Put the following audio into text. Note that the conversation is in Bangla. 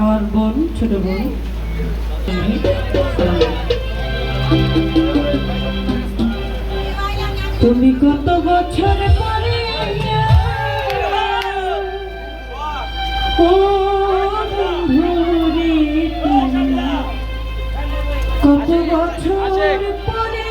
আমার বোন ছোট বোন। তুমি কত বছর পরে কত বছর পরে